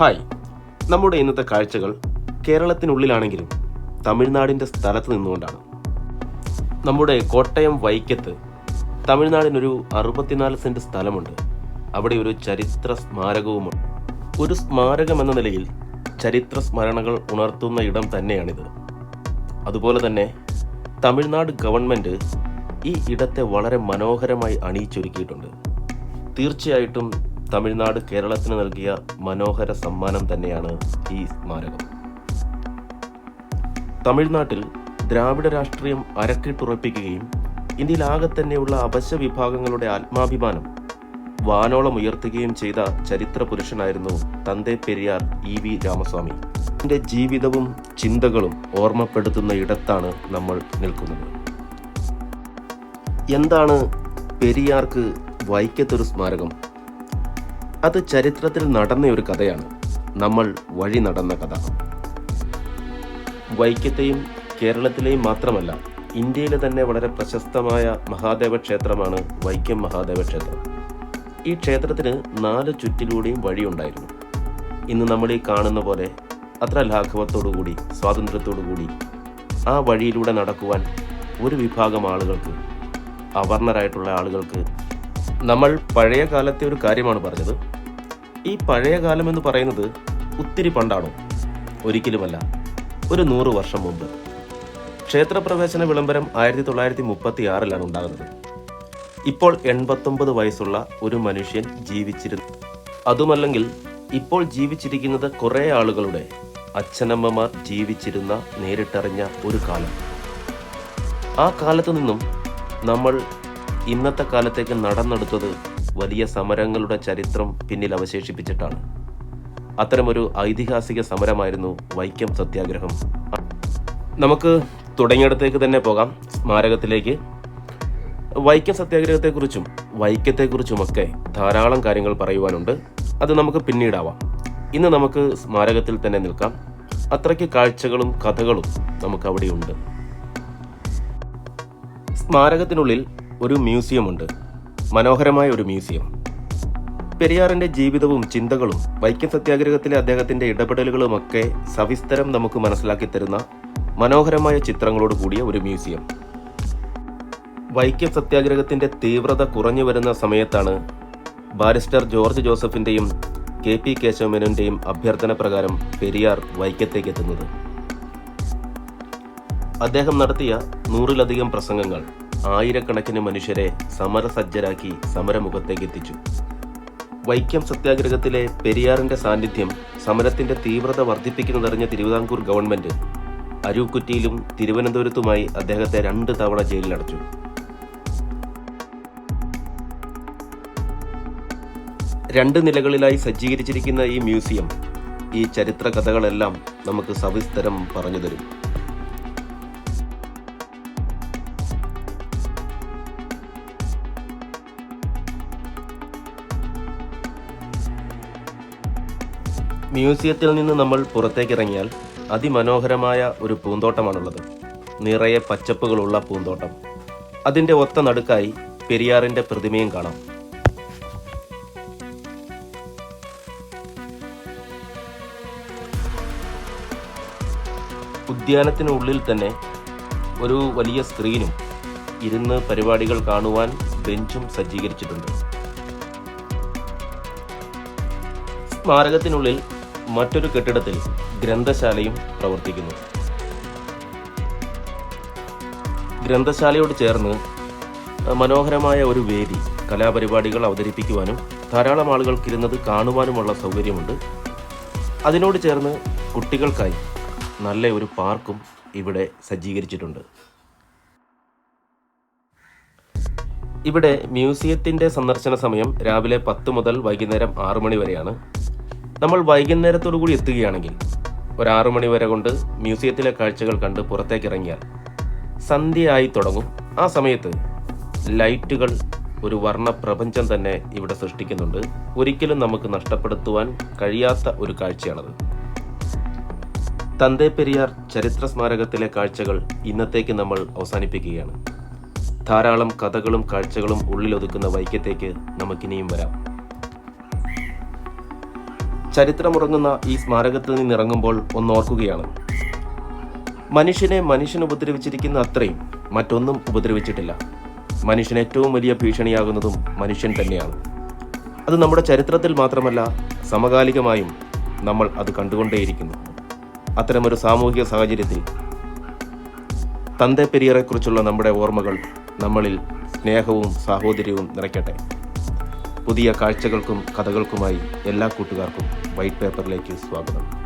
Hi. നമ്മുടെ ഇന്നത്തെ കാഴ്ചകൾ കേരളത്തിനുള്ളിലാണെങ്കിലും തമിഴ്നാടിന്റെ സ്ഥലത്ത് നിന്നുകൊണ്ടാണ്. നമ്മുടെ കോട്ടയം വൈക്കത്ത് തമിഴ്നാടിനൊരു അറുപത്തിനാല് സെന്റ് സ്ഥലമുണ്ട്. അവിടെ ഒരു ചരിത്ര സ്മാരകവുമുണ്ട്. ഒരു സ്മാരകം എന്ന നിലയിൽ ചരിത്ര സ്മരണകൾ ഉണർത്തുന്ന ഇടം തന്നെയാണിത്. അതുപോലെ തന്നെ തമിഴ്നാട് ഗവൺമെന്റ് ഈ ഇടത്തെ വളരെ മനോഹരമായി അണിയിച്ചൊരുക്കിയിട്ടുണ്ട്. തീർച്ചയായിട്ടും തമിഴ്നാട് കേരളത്തിന് നൽകിയ മനോഹര സമ്മാനം തന്നെയാണ് ഈ സ്മാരകം. തമിഴ്നാട്ടിൽ ദ്രാവിഡ രാഷ്ട്രീയം അരക്കിട്ടുറപ്പിക്കുകയും ഇന്ത്യയിലാകെ തന്നെയുള്ള അവശ്യ വിഭാഗങ്ങളുടെ ആത്മാഭിമാനം വാനോളം ഉയർത്തുകയും ചെയ്ത ചരിത്ര പുരുഷനായിരുന്നു തന്തേ പെരിയാർ ഇ വി രാമസ്വാമി. എന്റെ ജീവിതവും ചിന്തകളും ഓർമ്മപ്പെടുത്തുന്ന ഇടത്താണ് നമ്മൾ നിൽക്കുന്നത്. എന്താണ് പെരിയാർക്ക് വൈക്കത്തൊരു സ്മാരകം? അത് ചരിത്രത്തിൽ നടന്ന ഒരു കഥയാണ്. നമ്മൾ വഴി നടന്ന കഥ. വൈക്കത്തെയും കേരളത്തിലെയും മാത്രമല്ല ഇന്ത്യയിലെ തന്നെ വളരെ പ്രശസ്തമായ മഹാദേവ ക്ഷേത്രമാണ് വൈക്കം മഹാദേവ ക്ഷേത്രം. ഈ ക്ഷേത്രത്തിന് നാല് ചുറ്റിലൂടെയും വഴിയുണ്ടായിരുന്നു ഇന്ന് നമ്മൾ ഈ കാണുന്ന പോലെ അത്ര ലാഘവത്തോടുകൂടി സ്വാതന്ത്ര്യത്തോടുകൂടി ആ വഴിയിലൂടെ നടക്കുവാൻ ഒരു വിഭാഗം ആളുകൾക്ക് അവർണരായിട്ടുള്ള ആളുകൾക്ക് നമ്മൾ പഴയ കാലത്തെ ഒരു കാര്യമാണ് പറഞ്ഞത്. ഈ പഴയ കാലം എന്ന് പറയുന്നത് ഒത്തിരി പണ്ടാണോ? ഒരിക്കലുമല്ല. ഒരു നൂറ് വർഷം മുമ്പ്. ക്ഷേത്രപ്രവേശന വിളംബരം ആയിരത്തി തൊള്ളായിരത്തി മുപ്പത്തി ആറിലാണ് ഉണ്ടാകുന്നത്. ഇപ്പോൾ എൺപത്തൊമ്പത് വയസ്സുള്ള ഒരു മനുഷ്യൻ ജീവിച്ചിരുന്നു. അതുമല്ലെങ്കിൽ ഇപ്പോൾ ജീവിച്ചിരിക്കുന്നത് കുറേ ആളുകളുടെ അച്ഛനമ്മമാർ ജീവിച്ചിരുന്ന നേരിട്ടറിഞ്ഞ ഒരു കാലം. ആ കാലത്തു നിന്നും നമ്മൾ ഇന്നത്തെ കാലത്തേക്ക് നടന്നെടുത്തത് വലിയ സമരങ്ങളുടെ ചരിത്രം പിന്നിൽ അവശേഷിപ്പിച്ചിട്ടാണ്. അത്തരമൊരു ഐതിഹാസിക സമരമായിരുന്നു വൈക്കം സത്യാഗ്രഹം. നമുക്ക് തുടങ്ങിയിടത്തേക്ക് തന്നെ പോകാം. സ്മാരകത്തിലേക്ക്. വൈക്കം സത്യാഗ്രഹത്തെക്കുറിച്ചും വൈക്കത്തെക്കുറിച്ചുമൊക്കെ ധാരാളം കാര്യങ്ങൾ പറയുവാനുണ്ട്. അത് നമുക്ക് പിന്നീടാവാം. ഇന്ന് നമുക്ക് സ്മാരകത്തിൽ തന്നെ നിൽക്കാം. അത്രയ്ക്ക് കാഴ്ചകളും കഥകളും നമുക്ക് അവിടെയുണ്ട് സ്മാരകത്തിനുള്ളിൽ ഒരു മ്യൂസിയമുണ്ട്. മനോഹരമായ ഒരു മ്യൂസിയം. പെരിയാറിന്റെ ജീവിതവും ചിന്തകളും വൈക്കം സത്യാഗ്രഹത്തിലെ അദ്ദേഹത്തിന്റെ ഇടപെടലുകളുമൊക്കെ സവിസ്തരം നമുക്ക് മനസ്സിലാക്കി തരുന്ന മനോഹരമായ ചിത്രങ്ങളോട് കൂടിയ ഒരു മ്യൂസിയം. വൈക്കം സത്യാഗ്രഹത്തിന്റെ തീവ്രത കുറഞ്ഞു വരുന്ന സമയത്താണ് ബാരിസ്റ്റർ ജോർജ് ജോസഫിന്റെയും കെ പി കേശവമേനോന്റെയും അഭ്യർത്ഥന പ്രകാരം പെരിയാർ വൈക്കത്തേക്ക് എത്തുന്നത് അദ്ദേഹം നടത്തിയ നൂറിലധികം പ്രസംഗങ്ങൾ. ആയിരക്കണക്കിന് മനുഷ്യരെ സമരസജ്ജരാക്കി സമരമുഖത്തേക്ക് എത്തിച്ചു വൈക്കം സത്യാഗ്രഹത്തിലെ പെരിയാറിന്റെ സാന്നിധ്യം സമരത്തിന്റെ തീവ്രത വർദ്ധിപ്പിക്കുന്നതറിഞ്ഞ തിരുവിതാംകൂർ ഗവൺമെന്റ് അരൂക്കുറ്റിയിലും തിരുവനന്തപുരത്തുമായി അദ്ദേഹത്തെ രണ്ട് തവണ ജയിലിലടച്ചു. രണ്ട് നിലകളിലായി സജ്ജീകരിച്ചിരിക്കുന്ന ഈ മ്യൂസിയം ഈ ചരിത്ര കഥകളെല്ലാം നമുക്ക് സവിസ്തരം പറഞ്ഞു തരും. മ്യൂസിയത്തിൽ നിന്ന് നമ്മൾ പുറത്തേക്ക് ഇറങ്ങിയാൽ അതിമനോഹരമായ ഒരു പൂന്തോട്ടമാണുള്ളത്. നിറയെ പച്ചപ്പുകളുള്ള പൂന്തോട്ടം. അതിന്റെ ഒത്ത നടുക്കായി പെരിയാറിന്റെ പ്രതിമയും കാണാം. ഉദ്യാനത്തിനുള്ളിൽ തന്നെ ഒരു വലിയ സ്ക്രീനും ഇരുന്ന് പരിപാടികൾ കാണുവാൻ ബെഞ്ചും സജ്ജീകരിച്ചിട്ടുണ്ട്. സ്മാരകത്തിനുള്ളിൽ മറ്റൊരു കെട്ടിടത്തിൽ ഗ്രന്ഥശാലയും പ്രവർത്തിക്കുന്നു. ഗ്രന്ഥശാലയോട് ചേർന്ന് മനോഹരമായ ഒരു വേദി കലാപരിപാടികൾ അവതരിപ്പിക്കുവാനും ധാരാളം ആളുകൾക്ക് ഇരുന്നത് കാണുവാനുമുള്ള സൗകര്യമുണ്ട്. അതിനോട് ചേർന്ന് കുട്ടികൾക്കായി നല്ല ഒരു പാർക്കും ഇവിടെ സജ്ജീകരിച്ചിട്ടുണ്ട്. ഇവിടെ മ്യൂസിയത്തിന്റെ സന്ദർശന സമയം രാവിലെ പത്ത് മുതൽ വൈകുന്നേരം ആറു മണി വരെയാണ്. നമ്മൾ വൈകുന്നേരത്തോടു കൂടി എത്തുകയാണെങ്കിൽ ഒരു മണി വരെ കൊണ്ട് മ്യൂസിയത്തിലെ കാഴ്ചകൾ കണ്ട് പുറത്തേക്ക് ഇറങ്ങിയാൽ സന്ധ്യയായി തുടങ്ങും. ആ സമയത്ത് ലൈറ്റുകൾ ഒരു വർണ പ്രപഞ്ചം തന്നെ ഇവിടെ സൃഷ്ടിക്കുന്നുണ്ട്. ഒരിക്കലും നമുക്ക് നഷ്ടപ്പെടുത്തുവാൻ കഴിയാത്ത ഒരു കാഴ്ചയാണത്. തന്തേ പെരിയാർ ചരിത്ര സ്മാരകത്തിലെ കാഴ്ചകൾ ഇന്നത്തേക്ക് നമ്മൾ അവസാനിപ്പിക്കുകയാണ്. ധാരാളം കഥകളും കാഴ്ചകളും ഉള്ളിലൊതുക്കുന്ന വൈക്കത്തേക്ക് നമുക്കിനിയും വരാം. ചരിത്രമുറങ്ങുന്ന ഈ സ്മാരകത്തിൽ നിന്നിറങ്ങുമ്പോൾ ഒന്നോർക്കുകയാണ്. മനുഷ്യനെ മനുഷ്യൻ ഉപദ്രവിച്ചിരിക്കുന്ന അത്രയും മറ്റൊന്നും ഉപദ്രവിച്ചിട്ടില്ല. മനുഷ്യന് ഏറ്റവും വലിയ ഭീഷണിയാകുന്നതും മനുഷ്യൻ തന്നെയാണ്. അത് നമ്മുടെ ചരിത്രത്തിൽ മാത്രമല്ല സമകാലികമായും നമ്മൾ അത് കണ്ടുകൊണ്ടേയിരിക്കുന്നു. അത്തരമൊരു സാമൂഹിക സാഹചര്യത്തിൽ തന്തെ പെരിയറെക്കുറിച്ചുള്ള നമ്മുടെ ഓർമ്മകൾ നമ്മളിൽ സ്നേഹവും സാഹോദര്യവും നിറയ്ക്കട്ടെ. പുതിയ കാഴ്ചകൾക്കും കഥകൾക്കുമായി എല്ലാ കൂട്ടുകാർക്കും വൈറ്റ് പേപ്പറിലേക്ക് സ്വാഗതം.